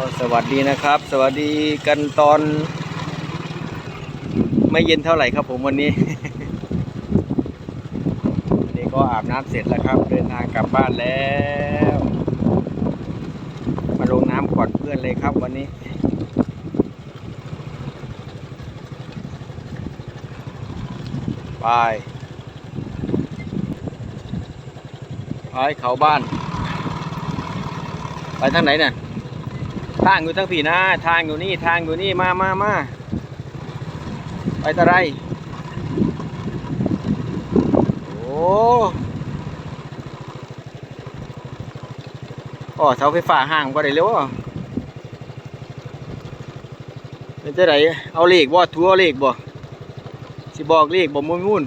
ก็สวัสดีนะครับ สวัสดีกันตอน ไม่เย็นเท่าไหร่ครับผมวันนี้วันนี้ก็อาบน้ำเสร็จแล้วครับ เดินทางกลับบ้านแล้ว มาลงน้ำก่อนเพื่อนเลยครับวันนี้ไปไปเขาบ้าน ไปทางไหนเนี่ย ทางอยู่ทางผีนะ ทางอยู่นี่ทางอยู่นี่มามามาไปตะไรโอ้โอ้เสาไฟฟ้าห่างบ่ได้เร็วะเป็นจะไหนเอาเลขบ่ทัวเอาเลขบ่สิบอกเลขบ่มุ่นมุ่น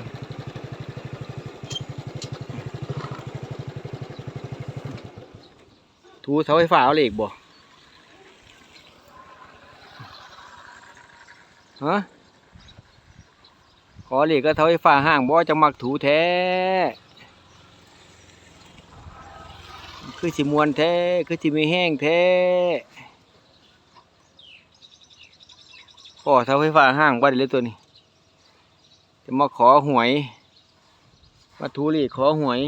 ทูเสาไฟฟ้าเอาเลขบ่ ฮะขอเลขก็เสาไฟฟ้าห่างบ่จะมักถูแท้ คือสิมวนแท้ คือสิมีแห้งแท้ขอเสาไฟฟ้าห่างบ่ได้เลยตัวนี้ จะมาขอหวยมาทูเลขขอหวย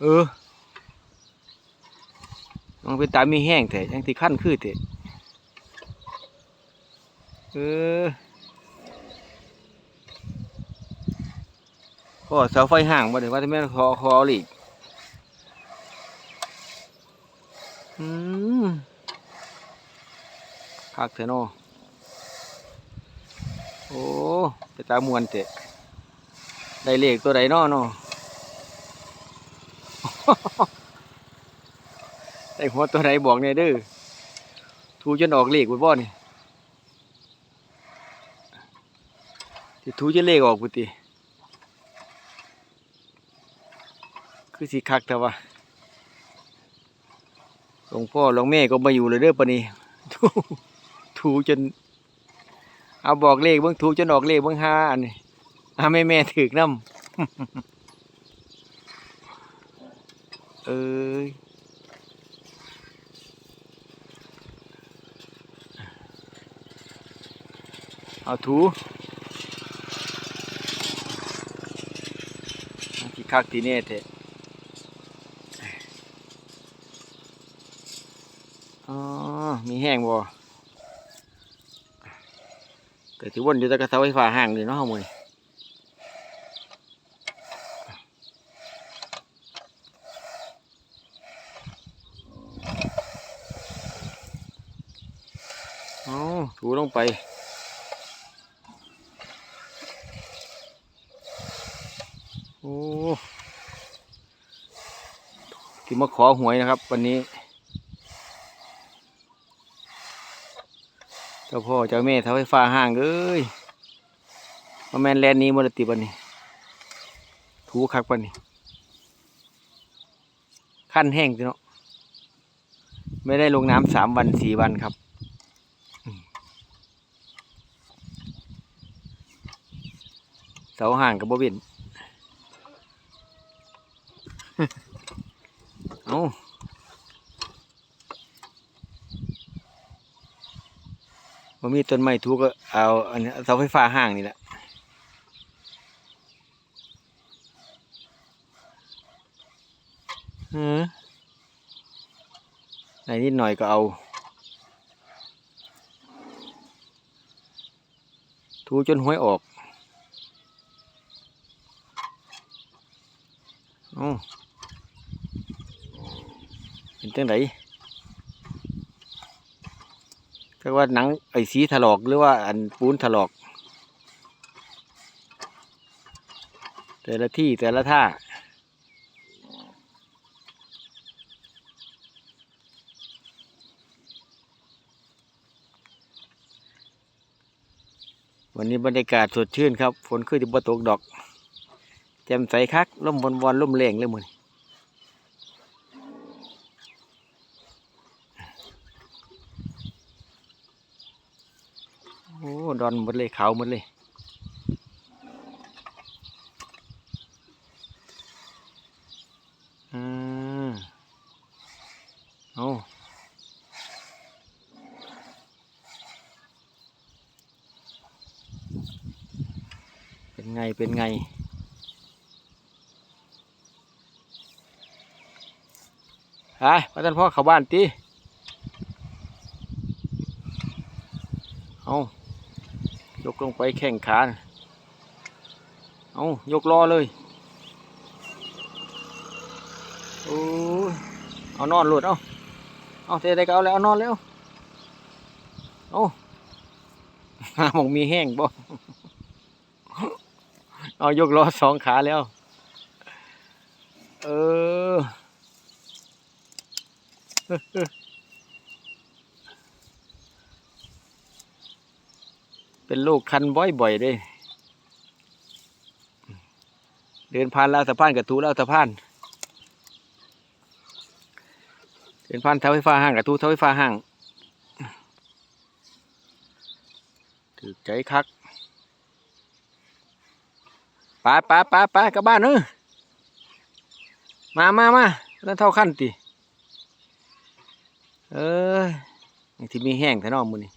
เออมันเป็นตามีแห้งแต่ยังที่ขั้นคือแต่ เออขอเสาไฟห่างมาเดี๋ยวว่าจะไม่นขอขอหลีกอืมคักเถอะเนาะโอ้เป็นตามวนเตะได้เลขตัวใดเนาะเนาะได้หัวตัวไหนบอกเนี่ยเด้อทูจนออกเลขบุบ่เนี่ย ที่ทูจะเลขออกบุติคือสีคักแต่ว่าหลวงพ่อหลวงแม่ก็มาอยู่เลยเด้อปนี่ทูทูจน เอาบอกเลขเบิ่งทูจนออกเลขเบิ่งห้าอันนี้อาแม่แม่ถือน้ำเอ้ยเอาถู คักทีเน่เถอะอ๋อ มีแห้งบ่แต่ที่วนอยู่แตะกระเสาไฟฟ้าห่างเลยเนาะเฮามื้อนี้อ๋อถูลงไป อ้ที่มาขอหวยนะครับ วันนี้เจ้าพ่อเจ้าแม่ท้าไฟฟ้าห่างเอ้ยมาแมนแลนนี้มรติบันนี้ ถูคักปันนี้ ขั้นแห้งจ้เนาะไม่ได้ลงน้ำสามวันสี่วันครับเสาห่างกับบ่เบ็น อาบ่มีต้นไม้ทุกก็เอาอันนี้เสาไฟฟ้าห่างนี่แหละเออไหนนิดหน่อยก็เอาถูจนห้วยออกอ๋อ เป็นจังไดเรียกว่าหนังไอ้สีถลอกหรือว่าอันปูนถลอก แต่ละที่แต่ละท่าวันนี้บรรยากาศสดชื่นครับ ฝนคือที่บ่ตกดอก แจ่มใสคักล่มวนวนๆล่มแรงเลยมือ ดอนหมดเลยขาวหมดเลยอ่าเเป็นไง เป็นไงฮะพ่อท่านพ่อเข้าบ้านตีเอา ยกลงไปแข่งขาเอายกล้อเลย โอ้เอานอนหลุดเอาเอาเทได้ก็เอาแล้วเอานอนแล้วเอาหามองมีแห้งบ่เอายกล้อสองขาแล้ว เออ เป็นลูกคันบ่อยๆเด้ เดินผ่านลาวสะพานกับทูลาวสะพาน เดินผ่านเสาไฟฟ้าห้างกับทูเสาไฟฟ้าห้างถือใจคักไปไปไปไปกลับบ้านเออมามามานั่นเท่าขั้นติเออยังที่มีแห้งแท่นอมมือนี่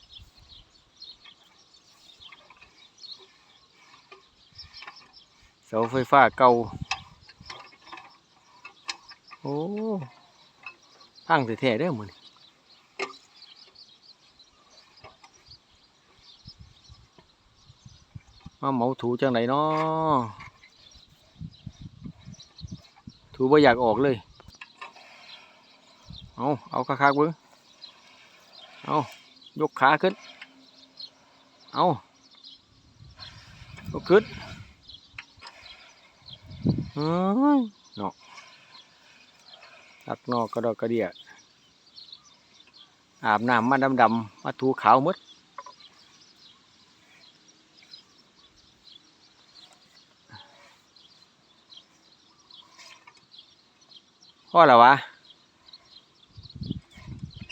เสาไฟฟ้าเก่าโอ้พังแท้ๆเด้อมือนี่มาเหมาถูจังไหนเนาะถูบ่อยากออกเลย เอาเอาคักๆเบิ้งเอายกขาขึ้น เอายกขึ้น เนาะตักนอกกระดอกกระเดียอาบน้ำมาดำดำมาถูขาวมดพ่อแล้ววะ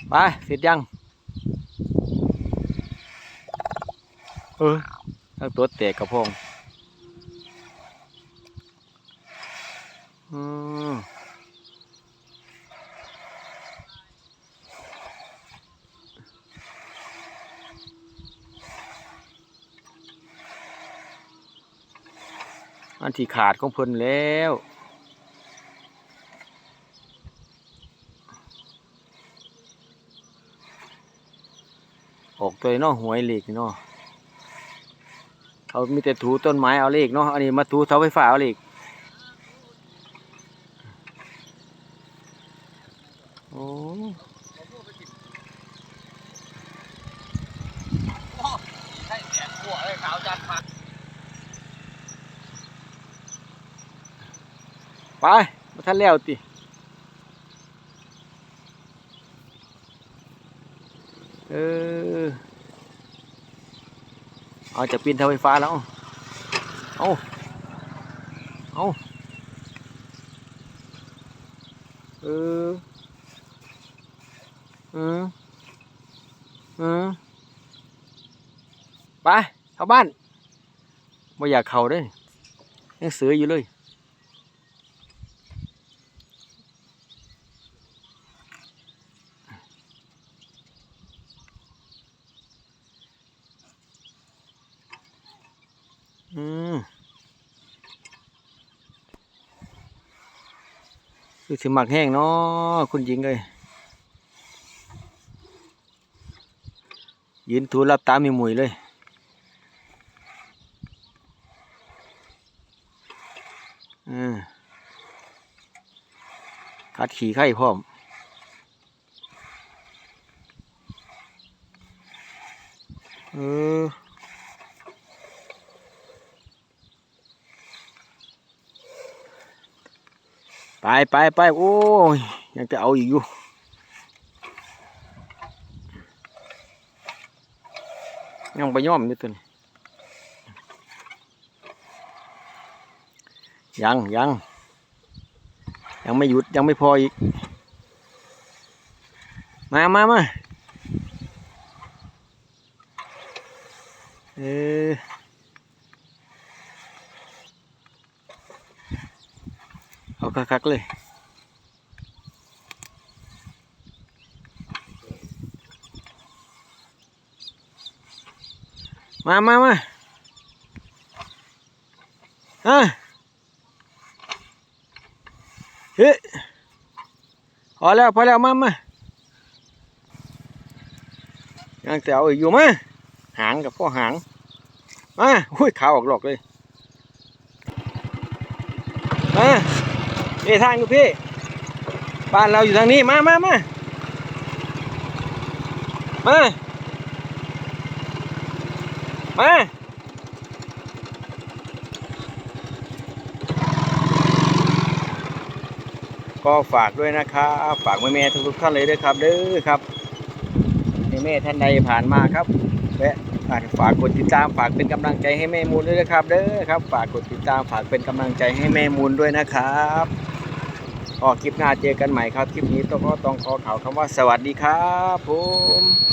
ไป เสร็จยัง เออทั้งตัวแตกกระพง อันที่ขาดของเพิ่นแล้วออกตัวเนาะหวยเหล็กเนาะเขามีแต่ถูต้นไม้เอาเหล็กเนาะอันนี้มาถูเสาไฟฟ้าเอาเหล็กโอ้ไป มาทันแล้วติเออเอาจะปีนเสาไฟฟ้าแล้ว เอาเอาเออเออเออไปเข้าบ้านไม่อยากเข้าเด้วยยังเสืออยู่เลย คือสิหมักแห้งเนาะคุณหญิงเลยยืนถูรับตามีหมุยเลยอืมคัดขี่ไข่พร้อมเออ ไปไปไปโอ้ยยังจะเอาอีกอยู่ยังไปย่อมอยู่ตัวนี้ยังยังยังไม่หยุดยังไม่พออีก มามามาเออ เอา คักๆเลยมามามาอะเฮ้ยพอแล้วพอแล้วมามายังแต่เอาอยู่มาหางกับพ่อหาง มาหุ้ยขาออกหลอกเลย มา เอ้ทางอยู่พี่ บ้านเราอยู่ทางนี้ มามามามา มา ก็ฝากด้วยนะครับ ฝากแม่แม่ทุกๆท่านเลยด้วยครับเด้อครับแม่แม่ท่านใดผ่านมาครับและฝากกดติดตามฝากเป็นกำลังใจให้แม่มูลด้วยนะครับเด้อครับ ฝากกดติดตามฝากเป็นกำลังใจให้แม่มูลด้วยนะครับ ก็คลิปหน้าเจอกันใหม่ครับ คลิปนี้ต้องขอต้องขอข่าวคำว่าสวัสดีครับผม